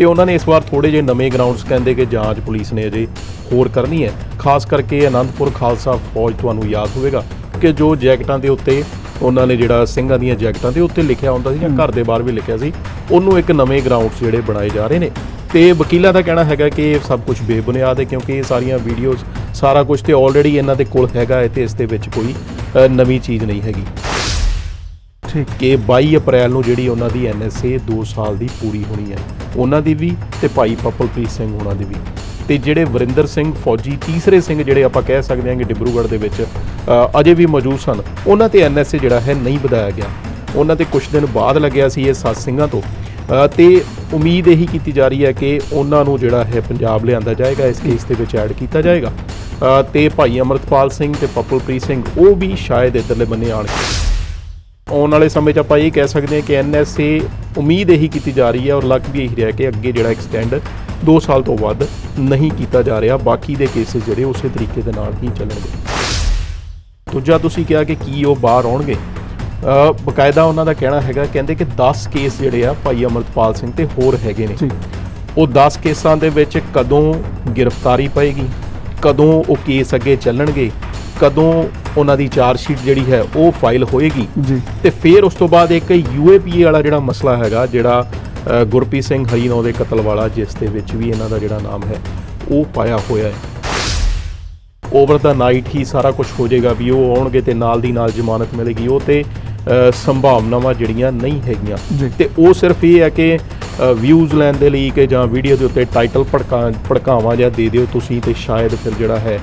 ਤੇ ਉਹਨਾਂ ਨੇ ਇਸ ਵਾਰ ਥੋੜੇ ਜਿਹੇ ਨਵੇਂ ਗਰਾਊਂਡਸ ਕਹਿੰਦੇ ਕਿ ਜਾਂਚ ਪੁਲਿਸ ਨੇ ਅਜੇ ਹੋਰ ਕਰਨੀ ਹੈ। ਖਾਸ ਕਰਕੇ ਆਨੰਦਪੁਰ ਖਾਲਸਾ ਫੌਜ ਤੁਹਾਨੂੰ ਯਾਦ ਹੋਵੇਗਾ ਕਿ ਜੋ ਜੈਕਟਾਂ ਦੇ ਉੱਤੇ ਉਹਨਾਂ ਨੇ ਜਿਹੜਾ ਸਿੰਘਾਂ ਦੀਆਂ ਜੈਕਟਾਂ ਦੇ ਉੱਤੇ ਲਿਖਿਆ ਹੁੰਦਾ ਸੀ ਜਾਂ ਘਰ ਦੇ ਬਾਹਰ ਵੀ ਲਿਖਿਆ ਸੀ ਉਹਨੂੰ ਇੱਕ ਨਵੇਂ ਗਰਾਊਂਡਸ ਜਿਹੜੇ ਬਣਾਏ ਜਾ ਰਹੇ ਨੇ। ਤੇ ਵਕੀਲਾਂ ਦਾ ਕਹਿਣਾ ਹੈਗਾ ਕਿ ਇਹ ਸਭ ਕੁਝ ਬੇਬੁਨਿਆਦ ਹੈ ਕਿਉਂਕਿ ਇਹ ਸਾਰੀਆਂ ਵੀਡੀਓਜ਼ ਸਾਰਾ ਕੁਝ ਤੇ ਆਲਰੇਡੀ ਇਹਨਾਂ ਦੇ ਕੋਲ ਹੈਗਾ ਹੈ ਤੇ ਇਸ ਦੇ ਵਿੱਚ ਕੋਈ ਨਵੀਂ ਚੀਜ਼ ਨਹੀਂ ਹੈਗੀ। ਠੀਕ। ਕਿ 22 ਅਪ੍ਰੈਲ ਨੂੰ ਜਿਹੜੀ ਉਹਨਾਂ ਦੀ ਐਨਐਸਏ 2 ਸਾਲ ਦੀ ਪੂਰੀ ਹੋਣੀ ਹੈ ਉਹਨਾਂ ਦੀ ਵੀ ਤੇ ਭਾਈ ਪਪਲਪ੍ਰੀਤ ਸਿੰਘ ਉਹਨਾਂ ਦੀ ਵੀ। ਤੇ ਜਿਹੜੇ ਵਰਿੰਦਰ ਸਿੰਘ ਫੌਜੀ ਤੀਸਰੇ ਸਿੰਘ ਜਿਹੜੇ ਆਪਾਂ ਕਹਿ ਸਕਦੇ ਹਾਂ ਕਿ ਡਿਬਰੂਗੜ੍ਹ ਦੇ ਵਿੱਚ ਅਜੇ ਵੀ ਮੌਜੂਦ ਸਨ ਉਹਨਾਂ ਤੇ ਐਨਐਸਏ ਜਿਹੜਾ ਹੈ ਨਹੀਂ ਵਧਾਇਆ ਗਿਆ। ਉਹਨਾਂ ਤੇ ਕੁਝ ਦਿਨ ਬਾਅਦ ਲੱਗਿਆ ਸੀ ਇਹ ਸੱਤ ਸਿੰਘਾਂ ਤੋਂ। ਅ, ਤੇ ਉਮੀਦ ਇਹੀ ਕੀਤੀ ਜਾ ਰਹੀ ਹੈ ਕਿ ਉਹਨਾਂ ਨੂੰ ਜਿਹੜਾ ਹੈ ਪੰਜਾਬ ਲਿਆਂਦਾ ਜਾਏਗਾ ਇਸ ਕੇਸ ਦੇ ਵਿੱਚ ਐਡ ਕੀਤਾ ਜਾਏਗਾ। ਅ, ਤੇ ਭਾਈ ਅਮਰਤਪਾਲ ਸਿੰਘ ਤੇ ਪਪਲਪ੍ਰੀਤ ਸਿੰਘ ਉਹ ਵੀ ਸ਼ਾਇਦ ਇੱਧਰਲੇ ਬੰਨੇ ਆਣਗੇ ਆਉਣ ਵਾਲੇ ਸਮੇਂ 'ਚ ਆਪਾਂ ਇਹ ਕਹਿ ਸਕਦੇ ਹਾਂ ਕਿ ਐਨਐਸਏ ਉਮੀਦ ਇਹੀ ਕੀਤੀ ਜਾ ਰਹੀ ਹੈ ਔਰ ਲੱਗ ਵੀ ਇਹੀ ਰਿਹਾ ਕਿ ਅੱਗੇ ਜਿਹੜਾ ਐਕਸਟੈਂਡ 2 ਸਾਲ ਤੋਂ ਵੱਧ ਨਹੀਂ ਕੀਤਾ ਜਾ ਰਿਹਾ। ਬਾਕੀ ਦੇ ਕੇਸਿਸ ਜਿਹੜੇ ਉਸੇ ਤਰੀਕੇ ਦੇ ਨਾਲ ਹੀ ਚੱਲਣਗੇ। ਦੂਜਾ ਤੁਸੀਂ ਕਿਹਾ ਕਿ ਕੀ ਉਹ ਬਾਹਰ ਆਉਣਗੇ। ਅ ਬਕਾਇਦਾ ਉਹਨਾਂ ਦਾ ਕਹਿਣਾ ਹੈਗਾ ਕਹਿੰਦੇ ਕਿ 10 ਕੇਸ ਜਿਹੜੇ ਆ ਭਾਈ ਅਮਰਤਪਾਲ ਸਿੰਘ ਤੇ ਹੋਰ ਹੈਗੇ ਨੇ। ਉਹ 10 ਕੇਸਾਂ ਦੇ ਵਿੱਚ ਕਦੋਂ ਗ੍ਰਿਫਤਾਰੀ ਪਏਗੀ? ਕਦੋਂ ਉਹ ਕੇਸ ਅੱਗੇ ਚੱਲਣਗੇ? ਕਦੋਂ ਉਹਨਾਂ ਦੀ ਚਾਰਜ ਸ਼ੀਟ ਜਿਹੜੀ ਹੈ ਉਹ ਫਾਈਲ ਹੋਏਗੀ ਜੀ। ਤੇ ਫਿਰ ਉਸ ਤੋਂ ਬਾਅਦ ਇੱਕ ਯੂਏਪੀਏ ਵਾਲਾ ਜਿਹੜਾ ਮਸਲਾ ਹੈਗਾ ਜਿਹੜਾ ਅ, ਗੁਰਪ੍ਰੀਤ ਸਿੰਘ ਹਰੀਨੌ ਦੇ ਕਤਲ ਵਾਲਾ ਜਿਸ ਦੇ ਵਿੱਚ ਵੀ ਇਹਨਾਂ ਦਾ ਜਿਹੜਾ ਨਾਮ ਹੈ ਉਹ ਪਾਇਆ ਹੋਇਆ ਹੈ। ਓਵਰ ਦਾ ਨਾਈਟ ਹੀ ਸਾਰਾ ਕੁਝ ਹੋ ਜਾਏਗਾ ਵੀ ਉਹ ਆਉਣਗੇ ਤੇ ਨਾਲ ਦੀ ਨਾਲ ਜ਼ਮਾਨਤ ਮਿਲੇਗੀ। ਉਹ ਤੇ ਅ, ਸੰਭਾਵਨਾਵਾਂ ਜਿਹੜੀਆਂ ਨਹੀਂ ਹੈਗੀਆਂ। ਜੀ। ਤੇ ਉਹ ਸਿਰਫ ਇਹ ਹੈ ਕਿ ਵਿਊਜ਼ ਲੈਣ ਦੇ ਲਈ ਕਿ ਜਾਂ ਵੀਡੀਓ ਦੇ ਉੱਤੇ ਟਾਈਟਲ ਭੜਕਾ ਭੜਕਾਵਾਂ ਜਾਂ ਦੇ ਦਿਓ ਤੁਸੀਂ ਤੇ ਸ਼ਾਇਦ ਫਿਰ ਜਿਹੜਾ ਹੈ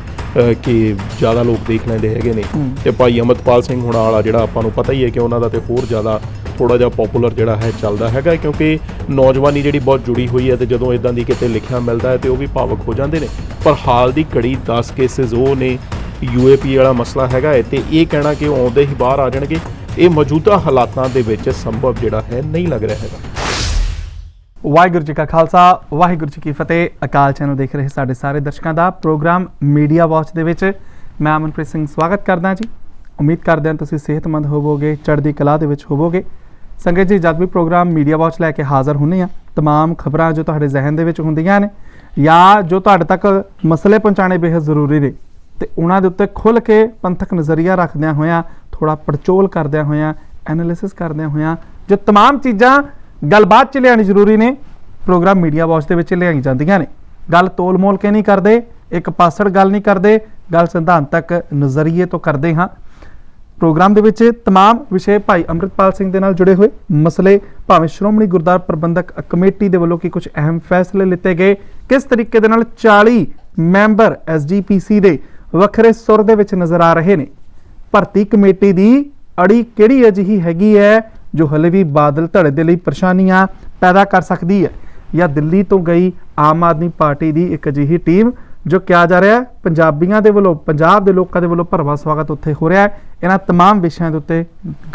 ਕਿ ਜ਼ਿਆਦਾ ਲੋਕ ਦੇਖ ਲੈਂਦੇ ਹੈਗੇ ਨੇ। ਤੇ ਭਾਈ ਅਮਰਤਪਾਲ ਸਿੰਘ ਹੁਣਾਂ ਵਾਲਾ ਜਿਹੜਾ ਆਪਾਂ ਨੂੰ ਪਤਾ ਹੀ ਹੈ ਕਿ ਉਹਨਾਂ ਦਾ ਤੇ ਹੋਰ ਜ਼ਿਆਦਾ ਥੋੜਾ ਜਿਹਾ ਪਪੂਲਰ ਜਿਹੜਾ ਹੈ ਚੱਲਦਾ ਹੈਗਾ ਕਿਉਂਕਿ ਨੌਜਵਾਨੀ ਜਿਹੜੀ ਬਹੁਤ ਜੁੜੀ ਹੋਈ ਹੈ ਤੇ ਜਦੋਂ ਇਦਾਂ ਦੀ ਕਿਤੇ ਲਿਖਿਆ ਮਿਲਦਾ ਹੈ ਤੇ ਉਹ ਵੀ ਭਾਵਕ ਹੋ ਜਾਂਦੇ ਨੇ। ਪਰ ਹਾਲ ਦੀ ਘੜੀ 10 ਕੇਸਿਸ ਉਹ ਨੇ ਯੂਏਪੀ ਵਾਲਾ ਮਸਲਾ ਹੈਗਾ ਹੈ ਤੇ ਇਹ ਕਹਿਣਾ ਕਿ ਉਹ ਆਉਂਦੇ ਹੀ ਬਾਹਰ ਆ ਜਾਣਗੇ। ਇਹ ਮੌਜੂਦਾ ਹਾਲਾਤਾਂ ਦੇ ਵਿੱਚ ਸੰਭਵ ਜਿਹੜਾ ਹੈ ਨਹੀਂ ਲੱਗ ਰਿਹਾ ਹੈਗਾ। ਵਾਹਿਗੁਰੂ ਜੀ ਕਾ ਖਾਲਸਾ, ਵਾਹਿਗੁਰੂ ਜੀ ਕੀ ਫਤਿਹ। ਅਕਾਲ ਚੈਨਲ ਦੇਖ ਰਹੇ ਸਾਡੇ ਸਾਰੇ ਦਰਸ਼ਕਾਂ ਦਾ ਪ੍ਰੋਗਰਾਮ ਮੀਡੀਆ ਵਾਚ ਦੇ ਵਿੱਚ। ਮੈਂ ਅਮਨਪ੍ਰੀਤ ਸਿੰਘ ਸਵਾਗਤ ਕਰਦਾ ਜੀ। ਉਮੀਦ ਕਰਦੇ ਹਾਂ ਤੁਸੀਂ ਸਿਹਤਮੰਦ ਹੋਵੋਗੇ, ਚੜ੍ਹਦੀ ਕਲਾ ਦੇ ਵਿੱਚ ਹੋਵੋਗੇ। ਸੰਗਤ ਜੀ, ਜਦ ਵੀ ਪ੍ਰੋਗਰਾਮ ਮੀਡੀਆ ਵਾਚ ਲੈ ਕੇ ਹਾਜ਼ਰ ਹੁੰਨੇ ਆ ਤਮਾਮ ਖਬਰਾਂ ਜੋ ਤੁਹਾਡੇ ਜ਼ਿਹਨ ਦੇ ਵਿੱਚ ਹੁੰਦੀਆਂ ਨੇ ਜਾਂ ਜੋ ਤੁਹਾਡੇ ਤੱਕ ਮਸਲੇ ਪਹੁੰਚਾਣੇ ਬੇਹੱਦ ਜ਼ਰੂਰੀ ਨੇ, ਤੇ ਉਹਨਾਂ ਦੇ ਉੱਤੇ ਖੁੱਲ ਕੇ ਪੰਥਕ ਨਜ਼ਰੀਆ ਰੱਖਦਿਆਂ ਹੋਇਆਂ ਥੋੜਾ ਪੜਚੋਲ ਕਰਦਿਆਂ ਹੋਇਆਂ, ਐਨਾਲਿਸਿਸ ਕਰਦਿਆਂ ਹੋਇਆਂ, ਜੋ ਤਮਾਮ ਚੀਜ਼ਾਂ ਗੱਲਬਾਤ ਚ ਲਿਆਣੀ ਜ਼ਰੂਰੀ ਨੇ ਪ੍ਰੋਗਰਾਮ ਮੀਡੀਆ ਵਾਚ ਦੇ ਵਿੱਚ ਲਿਆਈ ਜਾਂਦੀਆਂ ਨੇ ਗੱਲ ਤੋਲ ਮੋਲ ਕੇ ਨਹੀਂ ਕਰਦੇ ਇੱਕ ਪਾਸੜ ਗੱਲ ਨਹੀਂ ਕਰਦੇ ਗੱਲ ਸਿਧਾਂਤਕ ਨਜ਼ਰੀਏ ਤੋਂ ਕਰਦੇ ਹਾਂ ਪ੍ਰੋਗਰਾਮ ਦੇ ਵਿੱਚ तमाम ਵਿਸ਼ੇ ਭਾਈ ਅੰਮ੍ਰਿਤਪਾਲ ਸਿੰਘ ਦੇ ਨਾਲ ਜੁੜੇ ਹੋਏ ਮਸਲੇ ਭਾਵੇਂ ਸ਼੍ਰੋਮਣੀ ਗੁਰਦਾਰ ਪ੍ਰਬੰਧਕ ਕਮੇਟੀ ਦੇ ਵੱਲੋਂ ਕੀ ਕੁਝ ਅਹਿਮ ਫੈਸਲੇ ਲਿੱਤੇ ਗਏ ਕਿਸ ਤਰੀਕੇ ਦੇ ਨਾਲ 40 ਮੈਂਬਰ ਐਸਜੀਪੀਸੀ ਦੇ ਵੱਖਰੇ ਸੁਰ ਦੇ ਵਿੱਚ ਨਜ਼ਰ ਆ ਰਹੇ ਨੇ ਭਰਤੀ ਕਮੇਟੀ ਦੀ ਅੜੀ ਕਿਹੜੀ ਅਜਿਹੀ ਹੈਗੀ ਹੈ ਜੋ ਹਲੇ ਵੀ ਬਾਦਲ ਧੜੇ ਦੇ ਲਈ ਪਰੇਸ਼ਾਨੀਆਂ ਪੈਦਾ ਕਰ ਸਕਦੀ ਹੈ ਜਾਂ ਦਿੱਲੀ ਤੋਂ ਗਈ ਆਮ ਆਦਮੀ ਪਾਰਟੀ ਦੀ ਇੱਕ ਅਜਿਹੀ ਟੀਮ ਜੋ ਕਿਹਾ ਜਾ ਰਿਹਾ ਹੈ ਪੰਜਾਬੀਆਂ ਦੇ ਵੱਲੋਂ ਪੰਜਾਬ ਦੇ ਲੋਕਾਂ ਦੇ ਵੱਲੋਂ ਭਰਵਾਂ ਸਵਾਗਤ ਉੱਥੇ ਹੋ ਰਿਹਾ ਹੈ ਇਹਨਾਂ तमाम ਵਿਸ਼ਿਆਂ ਦੇ ਉੱਤੇ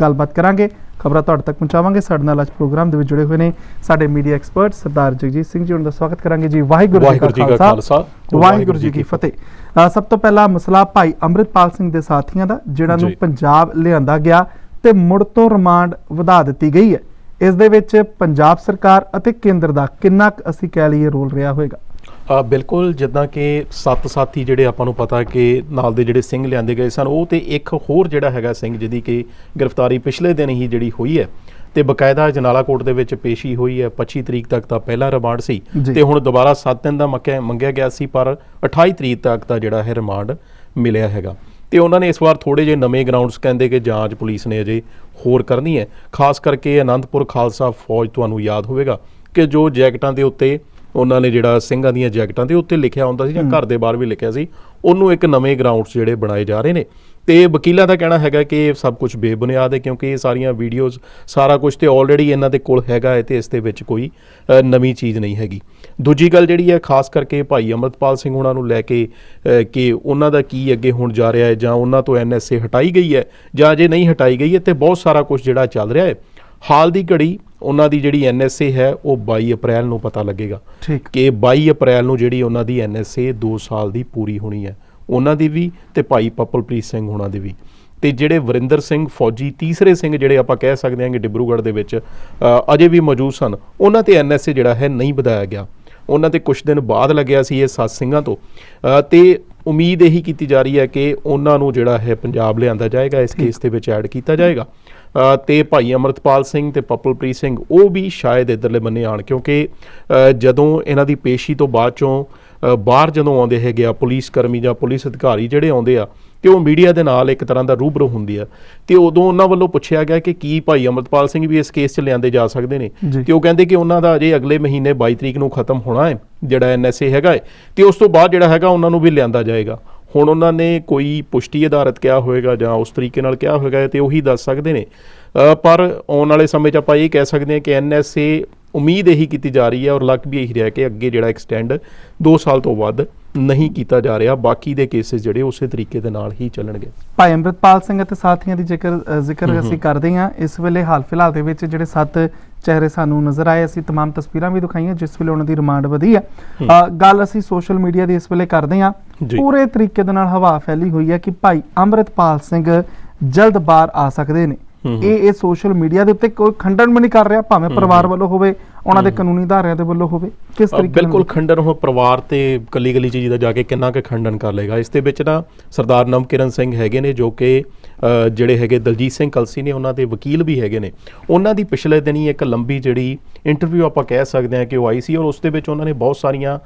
ਗੱਲਬਾਤ ਕਰਾਂਗੇ ਖਬਰਾਂ ਤੁਹਾਡੇ ਤੱਕ ਪਹੁੰਚਾਵਾਂਗੇ ਸਾਡੇ ਨਾਲ ਅੱਜ ਪ੍ਰੋਗਰਾਮ ਦੇ ਵਿੱਚ ਜੁੜੇ ਹੋਏ ਨੇ ਸਾਡੇ ਮੀਡੀਆ ਐਕਸਪਰਟ ਸਰਦਾਰ ਜਗਜੀਤ ਸਿੰਘ ਜੀ ਉਹਨਾਂ ਦਾ ਸਵਾਗਤ ਕਰਾਂਗੇ ਜੀ ਵਾਹਿਗੁਰੂ ਵਾਹਿਗੁਰੂ ਜੀ ਕਾ ਖਾਲਸਾ, ਵਾਹਿਗੁਰੂ ਜੀ ਕੀ ਫਤਿਹ ਅ, ਸਭ ਤੋਂ ਪਹਿਲਾ ਮਸਲਾ ਭਾਈ ਅੰਮ੍ਰਿਤਪਾਲ ਸਿੰਘ ਦੇ ਸਾਥੀਆਂ ਦਾ ਜਿਹੜਾ ਨੂੰ ਜੀ। ਪੰਜਾਬ ਲਿਆਂਦਾ ਗਿਆ ਤੇ ਮੁੜ ਤੋਂ ਰਿਮਾਂਡ ਵਧਾ ਦਿੱਤੀ ਗਈ ਹੈ। ਇਸ ਦੇ ਵਿੱਚ ਪੰਜਾਬ ਸਰਕਾਰ ਅਤੇ ਕੇਂਦਰ ਦਾ ਕਿੰਨਾ ਕੁ ਅਸੀਂ ਕਹਿ ਲਈਏ ਰੋਲ ਰਿਹਾ ਹੋਵੇਗਾ? ਆ ਬਿਲਕੁਲ ਜਿੱਦਾਂ ਕਿ ਸੱਤ ਸਾਥੀ ਜਿਹੜੇ ਆਪਾਂ ਨੂੰ ਪਤਾ ਕਿ ਨਾਲ ਦੇ ਜਿਹੜੇ ਸਿੰਘ ਲਿਆਂਦੇ ਗਏ ਸਨ ਉਹ ਤੇ ਇੱਕ ਹੋਰ ਜਿਹੜਾ ਹੈਗਾ ਸਿੰਘ ਜਿਹਦੀ ਕਿ ਗ੍ਰਿਫਤਾਰੀ ਪਿਛਲੇ ਦਿਨ ਹੀ ਜਿਹੜੀ ਹੋਈ ਹੈ ਤੇ ਬਕਾਇਦਾ ਜਨਾਲਾ ਕੋਰਟ ਦੇ ਵਿੱਚ ਪੇਸ਼ੀ ਹੋਈ ਹੈ। 25 ਤਰੀਕ ਤੱਕ ਦਾ ਪਹਿਲਾ ਰਿਮਾਂਡ ਸੀ। ਤੇ ਹੁਣ ਦੁਬਾਰਾ 7 ਦਿਨ ਦਾ ਮੰਗਿਆ ਗਿਆ ਸੀ ਪਰ 28 ਤਰੀਕ ਤੱਕ ਦਾ ਜਿਹੜਾ ਹੈ ਰਿਮਾਂਡ ਮਿਲਿਆ ਹੈਗਾ। ਤੇ ਉਹਨਾਂ ਨੇ ਇਸ ਵਾਰ ਥੋੜੇ ਜਿਹੇ ਨਵੇਂ ਗਰਾਊਂਡਸ ਕਹਿੰਦੇ ਕਿ ਜਾਂਚ ਪੁਲਿਸ ਨੇ ਅਜੇ ਹੋਰ ਕਰਨੀ ਹੈ। ਖਾਸ ਕਰਕੇ ਆਨੰਦਪੁਰ ਖਾਲਸਾ ਫੌਜ ਤੁਹਾਨੂੰ ਯਾਦ ਹੋਵੇਗਾ ਕਿ ਜੋ ਜੈਕਟਾਂ ਦੇ ਉੱਤੇ ਉਹਨਾਂ ਨੇ ਜਿਹੜਾ ਸਿੰਘਾਂ ਦੀਆਂ ਜੈਕਟਾਂ ਦੇ ਉੱਤੇ ਲਿਖਿਆ ਹੁੰਦਾ ਸੀ ਜਾਂ ਘਰ ਦੇ ਬਾਹਰ ਵੀ ਲਿਖਿਆ ਸੀ ਉਹਨੂੰ ਇੱਕ ਨਵੇਂ ਗਰਾਊਂਡਸ ਜਿਹੜੇ ਬਣਾਏ ਜਾ ਰਹੇ ਨੇ। ਤੇ ਵਕੀਲਾਂ ਦਾ ਕਹਿਣਾ ਹੈਗਾ ਕਿ ਇਹ ਸਭ ਕੁਝ ਬੇਬੁਨਿਆਦ ਹੈ ਕਿਉਂਕਿ ਇਹ ਸਾਰੀਆਂ ਵੀਡੀਓਜ਼ ਸਾਰਾ ਕੁਝ ਤੇ ਆਲਰੇਡੀ ਇਹਨਾਂ ਦੇ ਕੋਲ ਹੈਗਾ ਹੈ ਤੇ ਇਸ ਦੇ ਵਿੱਚ ਕੋਈ ਨਵੀਂ ਚੀਜ਼ ਨਹੀਂ ਹੈਗੀ। ਦੂਜੀ ਗੱਲ ਜਿਹੜੀ ਹੈ ਖਾਸ ਕਰਕੇ ਭਾਈ ਅਮਰਤਪਾਲ ਸਿੰਘ ਉਹਨਾਂ ਨੂੰ ਲੈ ਕੇ ਕਿ ਉਹਨਾਂ ਦਾ ਕੀ ਅੱਗੇ ਹੁਣ ਜਾ ਰਿਹਾ ਹੈ ਜਾਂ ਉਹਨਾਂ ਤੋਂ ਐਨਐਸਏ ਹਟਾਈ ਗਈ ਹੈ ਜਾਂ ਜੇ ਨਹੀਂ ਹਟਾਈ ਗਈ ਹੈ ਤੇ ਬਹੁਤ ਸਾਰਾ ਕੁਝ ਜਿਹੜਾ ਚੱਲ ਰਿਹਾ ਹੈ। ਹਾਲ ਦੀ ਘੜੀ ਉਹਨਾਂ ਦੀ ਜਿਹੜੀ ਐਨਐਸਏ ਹੈ ਉਹ 22 ਅਪ੍ਰੈਲ ਨੂੰ ਪਤਾ ਲੱਗੇਗਾ ਕਿ 22 ਅਪ੍ਰੈਲ ਨੂੰ ਜਿਹੜੀ ਉਹਨਾਂ ਦੀ ਐਨਐਸਏ 2 ਸਾਲ ਦੀ ਪੂਰੀ ਹੋਣੀ ਹੈ। ਉਹਨਾਂ ਦੀ ਵੀ ਤੇ ਭਾਈ ਪਪਲਪ੍ਰੀਤ ਸਿੰਘ ਉਹਨਾਂ ਦੀ ਵੀ। ਤੇ ਜਿਹੜੇ ਵਰਿੰਦਰ ਸਿੰਘ ਫੌਜੀ ਤੀਸਰੇ ਸਿੰਘ ਜਿਹੜੇ ਆਪਾਂ ਕਹਿ ਸਕਦੇ ਹਾਂ ਕਿ ਡਿਬਰੂਗੜ੍ਹ ਦੇ ਵਿੱਚ ਅਜੇ ਵੀ ਮੌਜੂਦ ਸਨ ਉਹਨਾਂ ਤੇ ਐਨਐਸਏ ਜਿਹੜਾ ਹੈ ਨਹੀਂ ਵਧਾਇਆ ਗਿਆ। ਉਹਨਾਂ ਤੇ ਕੁਝ ਦਿਨ ਬਾਅਦ ਲੱਗਿਆ ਸੀ ਇਹ ਸੱਤ ਸਿੰਘਾਂ ਤੋਂ। ਤੇ ਉਮੀਦ ਇਹੀ ਕੀਤੀ ਜਾ ਰਹੀ ਹੈ ਕਿ ਉਹਨਾਂ ਨੂੰ ਜਿਹੜਾ ਹੈ ਪੰਜਾਬ ਲਿਆਂਦਾ ਜਾਏਗਾ ਇਸ ਕੇਸ ਦੇ ਵਿੱਚ ਐਡ ਕੀਤਾ ਜਾਏਗਾ। ਤੇ ਭਾਈ ਅਮਰਤਪਾਲ ਸਿੰਘ ਤੇ ਪਪਲਪ੍ਰੀਤ ਸਿੰਘ ਉਹ ਵੀ ਸ਼ਾਇਦ ਇਧਰਲੇ ਬੰਨੇ ਆਣ ਕਿਉਂਕਿ ਜਦੋਂ ਇਹਨਾਂ ਦੀ ਪੇਸ਼ੀ ਤੋਂ ਬਾਅਦ ਚੋਂ ਬਾਹਰ ਜਦੋਂ ਆਉਂਦੇ ਹੈਗੇ ਆ ਪੁਲਿਸ ਕਰਮੀ ਜਾਂ ਪੁਲਿਸ ਅਧਿਕਾਰੀ ਜਿਹੜੇ ਆਉਂਦੇ ਆ ਤੇ ਉਹ ਮੀਡੀਆ ਦੇ ਨਾਲ ਇੱਕ ਤਰ੍ਹਾਂ ਦਾ ਰੂਬਰੂ ਹੁੰਦੀ ਆ। ਤੇ ਉਦੋਂ ਉਹਨਾਂ ਵੱਲੋਂ ਪੁੱਛਿਆ ਗਿਆ ਕਿ ਕੀ ਭਾਈ ਅਮਰਤਪਾਲ ਸਿੰਘ ਵੀ ਇਸ ਕੇਸ 'ਚ ਲਿਆਂਦੇ ਜਾ ਸਕਦੇ ਨੇ। ਤੇ ਉਹ ਕਹਿੰਦੇ ਕਿ ਉਹਨਾਂ ਦਾ ਅਜੇ ਅਗਲੇ ਮਹੀਨੇ 22 ਤਰੀਕ ਨੂੰ ਖਤਮ ਹੋਣਾ ਹੈ ਜਿਹੜਾ ਐਨਐਸਏ ਹੈਗਾ ਹੈ ਤੇ ਉਸ ਤੋਂ ਬਾਅਦ ਜਿਹੜਾ ਹੈਗਾ ਉਹਨਾਂ ਨੂੰ ਵੀ ਲਿਆਂਦਾ ਜਾਏਗਾ। ਹੁਣ ਉਹਨਾਂ ਨੇ ਕੋਈ ਪੁਸ਼ਟੀ ਆਧਾਰਿਤ ਕਿਹਾ ਹੋਵੇਗਾ ਜਾਂ ਉਸ ਤਰੀਕੇ ਨਾਲ ਕਿਹਾ ਹੋਵੇਗਾ ਤੇ ਉਹੀ ਦੱਸ ਸਕਦੇ ਨੇ। ਪਰ ਆਉਣ ਵਾਲੇ ਸਮੇਂ 'ਚ ਆਪਾਂ ਇਹ ਕਹਿ ਸਕਦੇ ਹਾਂ ਕਿ ਐਨਐਸਏ ਉਮੀਦ ਇਹੀ ਕੀਤੀ ਜਾ ਰਹੀ ਹੈ ਔਰ ਲੱਕ ਵੀ ਇਹੀ ਰਿਹਾ ਕਿ ਅੱਗੇ ਜਿਹੜਾ ਐਕਸਟੈਂਡ 2 ਸਾਲ ਤੋਂ ਵੱਧ ਨਹੀਂ ਕੀਤਾ ਜਾ ਰਿਹਾ ਬਾਕੀ ਦੇ ਕੇਸਿਸ ਜਿਹੜੇ ਉਸੇ ਤਰੀਕੇ ਦੇ ਨਾਲ ਹੀ ਚੱਲਣਗੇ ਭਾਈ ਅੰਮ੍ਰਿਤਪਾਲ ਸਿੰਘ ਅਤੇ ਸਾਥੀਆਂ ਦੀ ਜ਼ਿਕਰ ਅ, ਜ਼ਿਕਰ ਅਸੀਂ ਕਰਦੇ ਹਾਂ ਇਸ ਵੇਲੇ ਹਾਲ ਫਿਲਹਾਲ ਦੇ ਵਿੱਚ ਜਿਹੜੇ ਸੱਤ ਚਿਹਰੇ ਸਾਨੂੰ ਨਜ਼ਰ ਆਏ ਅਸੀਂ तमाम ਤਸਵੀਰਾਂ ਵੀ ਦਿਖਾਈਆਂ ਜਿਸ ਵੇਲੇ ਉਹਨਾਂ ਦੀ ਰਿਮਾਂਡ ਵਧੀ ਹੈ ਅ, ਗੱਲ ਅਸੀਂ ਸੋਸ਼ਲ ਮੀਡੀਆ ਦੀ ਇਸ ਵੇਲੇ ਕਰਦੇ ਹਾਂ ਜੀ। ਪੂਰੇ ਤਰੀਕੇ ਦੇ ਨਾਲ ਹਵਾ ਫੈਲੀ ਹੋਈ ਹੈ ਕਿ ਭਾਈ ਅੰਮ੍ਰਿਤਪਾਲ ਸਿੰਘ ਜਲਦ ਬਾਹਰ ਆ ਸਕਦੇ ਨੇ ਹੂੰ ਹੂੰ। ਇਹ ਇਹ ਸੋਸ਼ਲ ਮੀਡੀਆ ਦੇ ਉੱਤੇ ਕੋਈ ਖੰਡਨ ਵੀ ਨਹੀਂ ਕਰ ਰਿਹਾ ਭਾਵੇਂ ਪਰਿਵਾਰ ਵੱਲੋਂ ਹੋਵੇ ਉਹਨਾਂ ਦੇ ਕਾਨੂੰਨੀ ਧਾਰਿਆਂ ਦੇ ਵੱਲੋਂ ਹੋਵੇ ਕਿਸ ਤਰੀਕੇ ਨਾਲ ਬਿਲਕੁਲ ਖੰਡਨ ਉਹ ਪਰਿਵਾਰ ਤੇ ਕੱਲੀ ਕੱਲੀ ਚੀਜ਼ ਦਾ ਜਾ ਕੇ ਕਿੰਨਾ ਕੁ ਖੰਡਨ ਕਰ ਲੇਗਾ ਇਸ ਦੇ ਵਿੱਚ ਨਾ ਸਰਦਾਰ ਨਵਕਿਰਨ ਸਿੰਘ ਹੈਗੇ ਨੇ ਜੋ ਕਿ ਜਿਹੜੇ ਹੈਗੇ ਦਲਜੀਤ ਸਿੰਘ ਕਲਸੀ ਨੇ ਉਹਨਾਂ ਦੇ ਵਕੀਲ ਵੀ ਹੈਗੇ ਨੇ। ਉਹਨਾਂ ਦੀ ਪਿਛਲੇ ਦਿਨੀ ਇੱਕ ਲੰਬੀ ਜਿਹੜੀ ਇੰਟਰਵਿਊ ਆਪਾਂ ਕਹਿ ਸਕਦੇ ਹਾਂ ਕਿ ਉਹ ਆਈ ਸੀ ਔਰ ਉਸ ਦੇ ਵਿੱਚ ਉਹਨਾਂ ਨੇ ਬਹੁਤ ਸਾਰੀਆਂ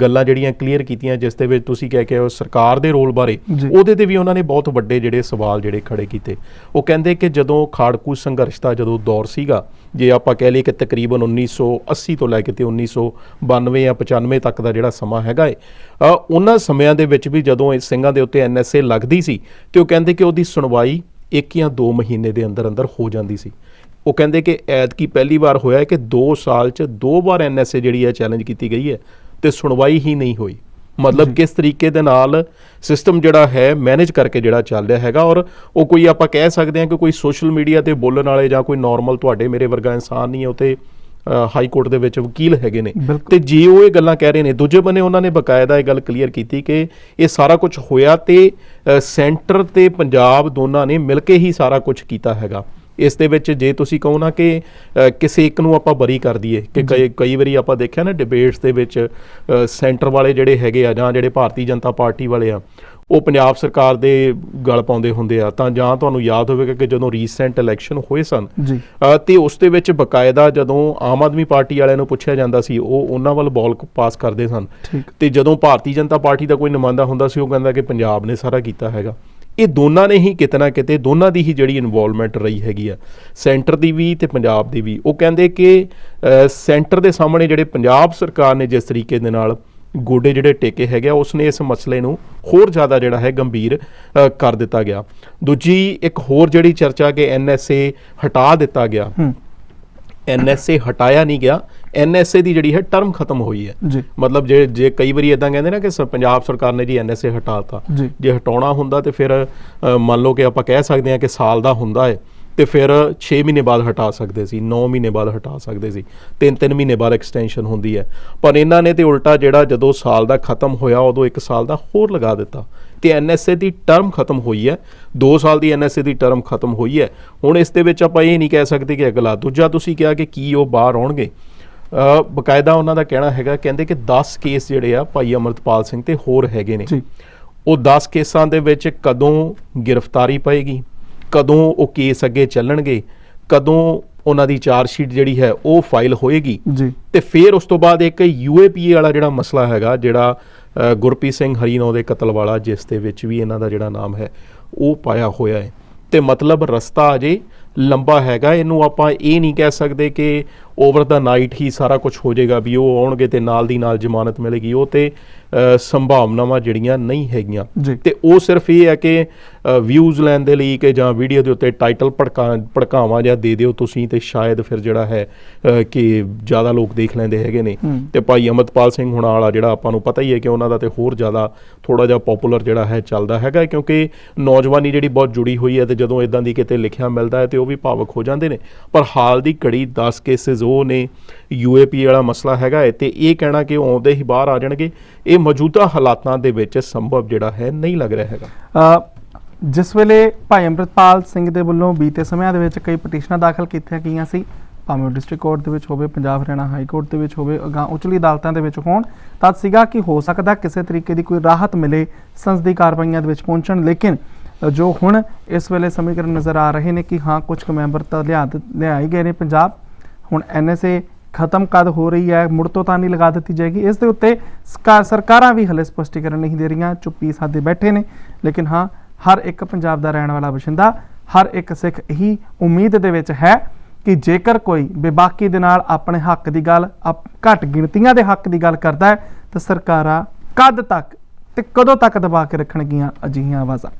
ਗੱਲਾਂ ਜਿਹੜੀਆਂ ਕਲੀਅਰ ਕੀਤੀਆਂ ਜਿਸ ਦੇ ਵਿੱਚ ਤੁਸੀਂ ਕਹਿ ਕੇ ਆਏ ਹੋ ਸਰਕਾਰ ਦੇ ਰੋਲ ਬਾਰੇ। ਉਹਦੇ ਤੇ ਵੀ ਉਹਨਾਂ ਨੇ ਬਹੁਤ ਵੱਡੇ ਜਿਹੜੇ ਸਵਾਲ ਜਿਹੜੇ ਖੜੇ ਕੀਤੇ ਉਹ ਕਹਿੰਦੇ ਕਿ ਜਦੋਂ ਖਾੜਕੂ ਸੰਘਰਸ਼ ਦਾ ਜਦੋਂ ਦੌਰ ਸੀਗਾ ਜੇ ਆਪਾਂ ਕਹਿ ਲਈਏ ਕਿ ਤਕਰੀਬਨ 1980 ਤੋਂ ਲੈ ਕੇ ਤੇ 1992 ਜਾਂ 95 ਤੱਕ ਦਾ ਜਿਹੜਾ ਸਮਾਂ ਹੈਗਾ ਏ ਉਹਨਾਂ ਸਮਿਆਂ ਦੇ ਵਿੱਚ ਵੀ ਜਦੋਂ ਇਸ ਸਿੰਘਾਂ ਦੇ ਉੱਤੇ ਐਨਐਸਏ ਲੱਗਦੀ ਸੀ ਤੇ ਉਹ ਕਹਿੰਦੇ ਕਿ ਉਹਦੀ ਸੁਣਵਾਈ ਇੱਕ ਜਾਂ 2 ਮਹੀਨੇ ਦੇ ਅੰਦਰ ਅੰਦਰ ਹੋ ਜਾਂਦੀ ਸੀ ਉਹ ਕਹਿੰਦੇ ਕਿ ਐਤਕੀ ਪਹਿਲੀ ਵਾਰ ਹੋਇਆ ਕਿ 2 ਸਾਲ 'ਚ ਦੋ ਵਾਰ ਐਨਐਸਏ ਜਿਹੜੀ ਹੈ ਚੈਲੰਜ ਕੀਤੀ ਗਈ ਹੈ ਤੇ ਸੁਣਵਾਈ ਹੀ ਨਹੀਂ ਹੋਈ। ਮਤਲਬ ਕਿਸ ਤਰੀਕੇ ਦੇ ਨਾਲ ਸਿਸਟਮ ਜਿਹੜਾ ਹੈ ਮੈਨੇਜ ਕਰਕੇ ਜਿਹੜਾ ਚੱਲ ਰਿਹਾ ਹੈਗਾ ਔਰ ਉਹ ਕੋਈ ਆਪਾਂ ਕਹਿ ਸਕਦੇ ਹਾਂ ਕਿ ਕੋਈ ਸੋਸ਼ਲ ਮੀਡੀਆ ਤੇ ਬੋਲਣ ਵਾਲੇ ਜਾਂ ਕੋਈ ਨਾਰਮਲ ਤੁਹਾਡੇ ਮੇਰੇ ਵਰਗਾ ਇਨਸਾਨ ਨਹੀਂ ਹੈ ਉਹ ਤੇ ਹਾਈ ਕੋਰਟ ਦੇ ਵਿੱਚ ਵਕੀਲ ਹੈਗੇ ਨੇ। ਤੇ ਜੇ ਉਹ ਇਹ ਗੱਲਾਂ ਕਹਿ ਰਹੇ ਨੇ ਦੂਜੇ ਬੰਨੇ ਉਹਨਾਂ ਨੇ ਬਕਾਇਦਾ ਇਹ ਗੱਲ ਕਲੀਅਰ ਕੀਤੀ ਕਿ ਇਹ ਸਾਰਾ ਕੁਝ ਹੋਇਆ ਤੇ ਸੈਂਟਰ ਤੇ ਪੰਜਾਬ ਦੋਨਾਂ ਨੇ ਮਿਲ ਕੇ ਹੀ ਸਾਰਾ ਕੁਝ ਕੀਤਾ ਹੈਗਾ। ਇਸ ਦੇ ਵਿੱਚ ਜੇ ਤੁਸੀਂ ਕਹੋ ਨਾ ਕਿ ਕਿਸੇ ਇੱਕ ਨੂੰ ਆਪਾਂ ਬਰੀ ਕਰ ਦਈਏ ਕਿ ਕਈ ਕਈ ਵਾਰੀ ਆਪਾਂ ਦੇਖਿਆ ਨਾ ਡਿਬੇਟਸ ਦੇ ਵਿੱਚ ਸੈਂਟਰ ਵਾਲੇ ਜਿਹੜੇ ਹੈਗੇ ਆ ਜਾਂ ਜਿਹੜੇ ਭਾਰਤੀ ਜਨਤਾ ਪਾਰਟੀ ਵਾਲੇ ਆ ਉਹ ਪੰਜਾਬ ਸਰਕਾਰ ਦੇ ਗਲ ਪਾਉਂਦੇ ਹੁੰਦੇ ਆ। ਤਾਂ ਜਾਂ ਤੁਹਾਨੂੰ ਯਾਦ ਹੋਵੇਗਾ ਕਿ ਜਦੋਂ ਰੀਸੈਂਟ ਇਲੈਕਸ਼ਨ ਹੋਏ ਸਨ ਤੇ ਉਸ ਦੇ ਵਿੱਚ ਬਕਾਇਦਾ ਜਦੋਂ ਆਮ ਆਦਮੀ ਪਾਰਟੀ ਵਾਲਿਆਂ ਨੂੰ ਪੁੱਛਿਆ ਜਾਂਦਾ ਸੀ ਉਹ ਉਹਨਾਂ ਵੱਲ ਬਾਲ ਪਾਸ ਕਰਦੇ ਸਨ। ਤੇ ਜਦੋਂ ਭਾਰਤੀ ਜਨਤਾ ਪਾਰਟੀ ਦਾ ਕੋਈ ਨੁਮਾਇੰਦਾ ਹੁੰਦਾ ਸੀ ਉਹ ਕਹਿੰਦਾ ਕਿ ਪੰਜਾਬ ਨੇ ਸਾਰਾ ਕੀਤਾ ਹੈਗਾ। ਇਹ ਦੋਨਾਂ ਨੇ ਹੀ ਕਿਤੇ ਨਾ ਕਿਤੇ ਦੋਨਾਂ ਦੀ ਹੀ ਜਿਹੜੀ ਇਨਵੋਲਵਮੈਂਟ ਰਹੀ ਹੈਗੀ ਆ। ਸੈਂਟਰ ਦੀ ਵੀ ਤੇ ਪੰਜਾਬ ਦੀ ਵੀ। ਉਹ ਕਹਿੰਦੇ ਕਿ ਸੈਂਟਰ ਦੇ ਸਾਹਮਣੇ ਜਿਹੜੇ ਪੰਜਾਬ ਸਰਕਾਰ ਨੇ ਜਿਸ ਤਰੀਕੇ ਦੇ ਨਾਲ ਗੋਡੇ ਜਿਹੜੇ ਟੇਕੇ ਹੈਗੇ ਆ ਉਸਨੇ ਇਸ ਮਸਲੇ ਨੂੰ ਹੋਰ ਜ਼ਿਆਦਾ ਜਿਹੜਾ ਹੈ ਗੰਭੀਰ ਕਰ ਦਿੱਤਾ ਗਿਆ। ਦੂਜੀ ਇੱਕ ਹੋਰ ਜਿਹੜੀ ਚਰਚਾ ਕਿ ਐਨਐਸਏ ਹਟਾ ਦਿੱਤਾ ਗਿਆ। ਐਨਐਸਏ ਹਟਾਇਆ ਨਹੀਂ ਗਿਆ। ਐਨਐਸਏ ਦੀ ਜਿਹੜੀ ਹੈ ਟਰਮ ਖਤਮ ਹੋਈ ਹੈ। ਮਤਲਬ ਜੇ ਜੇ ਕਈ ਵਾਰੀ ਇਦਾਂ ਕਹਿੰਦੇ ਨਾ ਕਿ ਪੰਜਾਬ ਸਰਕਾਰ ਨੇ ਜੀ ਐਨਐਸਏ ਹਟਾਤਾ। ਜੀ। ਹਟਾਉਣਾ ਹੁੰਦਾ ਤੇ ਫਿਰ ਮੰਨ ਲਓ ਕਿ ਆਪਾਂ ਕਹਿ ਸਕਦੇ ਹਾਂ ਕਿ ਸਾਲ ਦਾ ਹੁੰਦਾ ਹੈ ਤੇ ਫਿਰ 6 ਮਹੀਨੇ ਬਾਅਦ ਹਟਾ ਸਕਦੇ ਸੀ 9 ਮਹੀਨੇ ਬਾਅਦ ਹਟਾ ਸਕਦੇ ਸੀ 3-3 ਮਹੀਨੇ ਬਾਅਦ ਐਕਸਟੈਂਸ਼ਨ ਹੁੰਦੀ ਹੈ। ਪਰ ਇਹਨਾਂ ਨੇ ਤੇ ਉਲਟਾ ਜਿਹੜਾ ਜਦੋਂ ਸਾਲ ਦਾ ਖਤਮ ਹੋਇਆ ਉਦੋਂ 1 ਸਾਲ ਦਾ ਹੋਰ ਲਗਾ ਦਿੱਤਾ। ਤੇ ਐਨਐਸਏ ਦੀ ਟਰਮ ਖਤਮ ਹੋਈ ਹੈ 2 ਸਾਲ ਦੀ ਐਨਐਸਏ ਦੀ ਟਰਮ ਖਤਮ ਹੋਈ ਹੈ। ਹੁਣ ਇਸ ਦੇ ਵਿੱਚ ਆਪਾਂ ਇਹ ਨਹੀਂ ਕਹਿ ਸਕਦੇ ਕਿ ਅਗਲਾ ਦੂਜਾ ਤੁਸੀਂ ਕਿਹਾ ਕਿ ਕੀ ਉਹ ਬਾਹਰ ਆਉਣਗੇ। ਬਕਾਇਦਾ ਉਹਨਾਂ ਦਾ ਕਹਿਣਾ ਹੈਗਾ ਕਹਿੰਦੇ ਕਿ 10 ਕੇਸ ਜਿਹੜੇ ਆ ਭਾਈ ਅਮਰਤਪਾਲ ਸਿੰਘ ਤੇ ਹੋਰ ਹੈਗੇ ਨੇ। ਜੀ। ਉਹ 10 ਕੇਸਾਂ ਦੇ ਵਿੱਚ ਕਦੋਂ ਗ੍ਰਿਫਤਾਰੀ ਪਏਗੀ? ਕਦੋਂ ਉਹ ਕੇਸ ਅੱਗੇ ਚੱਲਣਗੇ? ਕਦੋਂ ਉਹਨਾਂ ਦੀ ਚਾਰਜ ਸ਼ੀਟ ਜਿਹੜੀ ਹੈ ਉਹ ਫਾਈਲ ਹੋਏਗੀ? ਜੀ। ਤੇ ਫਿਰ ਉਸ ਤੋਂ ਬਾਅਦ ਇੱਕ ਯੂਏਪੀਏ ਵਾਲਾ ਜਿਹੜਾ ਮਸਲਾ ਹੈਗਾ ਜਿਹੜਾ ਗੁਰਪ੍ਰੀਤ ਸਿੰਘ ਹਰੀਨੋ ਦੇ ਕਤਲ ਵਾਲਾ ਜਿਸ ਦੇ ਵਿੱਚ ਵੀ ਇਹਨਾਂ ਦਾ ਜਿਹੜਾ ਨਾਮ ਹੈ ਉਹ ਪਾਇਆ ਹੋਇਆ ਹੈ। ਤੇ ਮਤਲਬ ਰਸਤਾ ਅਜੇ ਲੰਬਾ ਹੈਗਾ ਇਹਨੂੰ ਆਪਾਂ ਇਹ ਨਹੀਂ ਕਹਿ ਸਕਦੇ ਕਿ ਓਵਰ ਦਾ ਨਾਈਟ ਹੀ ਸਾਰਾ ਕੁਝ ਹੋ ਜਾਏਗਾ ਵੀ ਉਹ ਆਉਣਗੇ ਤੇ ਨਾਲ ਦੀ ਨਾਲ ਜ਼ਮਾਨਤ ਮਿਲੇਗੀ ਉਹ ਤੇ ਸੰਭਾਵਨਾਵਾਂ ਜਿਹੜੀਆਂ ਨਹੀਂ ਹੈਗੀਆਂ। ਤੇ ਉਹ ਸਿਰਫ ਇਹ ਹੈ ਕਿ ਵਿਊਜ਼ ਲੈਣ ਦੇ ਲਈ ਕਿ ਜਾਂ ਵੀਡੀਓ ਦੇ ਉੱਤੇ ਟਾਈਟਲ ਭੜਕਾ ਭੜਕਾਵਾਂ ਜਾਂ ਦੇ ਦਿਓ ਤੁਸੀਂ ਤੇ ਸ਼ਾਇਦ ਫਿਰ ਜਿਹੜਾ ਹੈ ਕਿ ਜ਼ਿਆਦਾ ਲੋਕ ਦੇਖ ਲੈਂਦੇ ਹੈਗੇ ਨੇ। ਤੇ ਭਾਈ ਅਮਰਤਪਾਲ ਸਿੰਘ ਹੁਣਾ ਵਾਲਾ ਜਿਹੜਾ ਆਪਾਂ ਨੂੰ ਪਤਾ ਹੀ ਹੈ ਕਿ ਉਹਨਾਂ ਦਾ ਤੇ ਹੋਰ ਜ਼ਿਆਦਾ ਥੋੜਾ ਜਿਹਾ ਪਪੂਲਰ ਜਿਹੜਾ ਹੈ ਚੱਲਦਾ ਹੈਗਾ ਕਿਉਂਕਿ ਨੌਜਵਾਨੀ ਜਿਹੜੀ ਬਹੁਤ ਜੁੜੀ ਹੋਈ ਹੈ ਤੇ ਜਦੋਂ ਇਦਾਂ ਦੀ ਕਿਤੇ ਲਿਖਿਆ ਮਿਲਦਾ ਹੈ ਤੇ ਉਹ ਵੀ ਭਾਵਕ ਹੋ ਜਾਂਦੇ ਨੇ ਪਰ ਹਾਲ ਦੀ ਘੜੀ 10 ਕੇਸਿਸ ਉਹ ਨੇ ਯੂਏਪੀ ਵਾਲਾ ਮਸਲਾ ਹੈਗਾ ਹੈ ਤੇ ਇਹ ਕਹਿਣਾ ਕਿ ਉਹ ਆਉਂਦੇ ਹੀ ਬਾਹਰ ਆ ਜਾਣਗੇ, ਇਹ ਮੌਜੂਦਾ ਹਾਲਾਤਾਂ ਦੇ ਵਿੱਚ ਸੰਭਵ ਜਿਹੜਾ ਹੈ ਨਹੀਂ ਲੱਗ ਰਿਹਾ ਹੈਗਾ। ਜਿਸ ਵੇਲੇ ਭਾਈ ਅੰਮ੍ਰਿਤਪਾਲ ਸਿੰਘ ਦੇ ਵੱਲੋਂ ਬੀਤੇ ਸਮਿਆਂ ਦੇ ਵਿੱਚ ਕਈ ਪਟੀਸ਼ਨਾਂ ਦਾਖਲ ਕੀਤੀਆਂ ਗਈਆਂ ਸੀ, ਭਾਵੇਂ ਉਹ ਡਿਸਟ੍ਰਿਕਟ ਕੋਰਟ ਦੇ ਵਿੱਚ ਹੋਵੇ, ਪੰਜਾਬ ਹਰਿਆਣਾ ਹਾਈ ਕੋਰਟ ਦੇ ਵਿੱਚ ਹੋਵੇ, ਅਗਾਂਹ ਉਚਲੀ ਅਦਾਲਤਾਂ ਦੇ ਵਿੱਚ ਹੋਣ, ਤਾਂ ਸੀਗਾ ਕਿ ਹੋ ਸਕਦਾ ਕਿਸੇ ਤਰੀਕੇ ਦੀ ਕੋਈ ਰਾਹਤ ਮਿਲੇ ਸੰਸਦੀ ਕਾਰਵਾਈਆਂ ਦੇ ਵਿੱਚ ਪਹੁੰਚਣ, ਲੇਕਿਨ ਜੋ ਹੁਣ ਇਸ ਵੇਲੇ ਸਮੀਕਰਨ ਨਜ਼ਰ ਆ ਰਹੇ ਨੇ ਕਿ ਹਾਂ ਕੁਝ ਕੁ ਮੈਂਬਰ ਤਾਂ ਲਿਆ, ਲਿਆਏ ਗਏ ਨੇ ਪੰਜਾਬ ਹੁਣ ਐਨਐਸਏ ਖਤਮ ਕਦ ਹੋ ਰਹੀ ਹੈ, ਮੁੜ ਤੋਂ ਤਾਂ ਨਹੀਂ ਲਗਾ ਦਿੱਤੀ ਜਾਏਗੀ। ਇਸ ਦੇ ਉੱਤੇ ਸਰਕਾ- ਸਰਕਾਰਾਂ ਵੀ ਹਲੇ ਸਪਸ਼ਟੀਕਰਨ ਨਹੀਂ ਦੇ ਰਹੀਆਂ, ਚੁੱਪੀ ਸਾਦੇ ਬੈਠੇ ਨੇ। ਲੇਕਿਨ ਹਾਂ, ਹਰ ਇੱਕ ਪੰਜਾਬ ਦਾ ਰਹਿਣ ਵਾਲਾ ਵਸਿੰਦਾ ਹਰ ਇੱਕ ਸਿੱਖ ਇਹੀ ਉਮੀਦ ਦੇ ਵਿੱਚ ਹੈ ਕਿ ਜੇਕਰ ਕੋਈ ਬੇਬਾਕੀ ਦੇ ਨਾਲ ਆਪਣੇ ਹੱਕ ਦੀ ਗੱਲ, ਅਪ- ਘੱਟ ਗਿਣਤੀਆਂ ਦੇ ਹੱਕ ਦੀ ਗੱਲ ਕਰਦਾ ਹੈ, ਤਾਂ ਸਰਕਾਰਾਂ ਕਦ ਤੱਕ ਤੇ ਕਦੋਂ ਤੱਕ ਦਬਾ ਕੇ ਰੱਖਣਗੀਆਂ ਅਜਿਹੀਆਂ ਆਵਾਜ਼ਾਂ।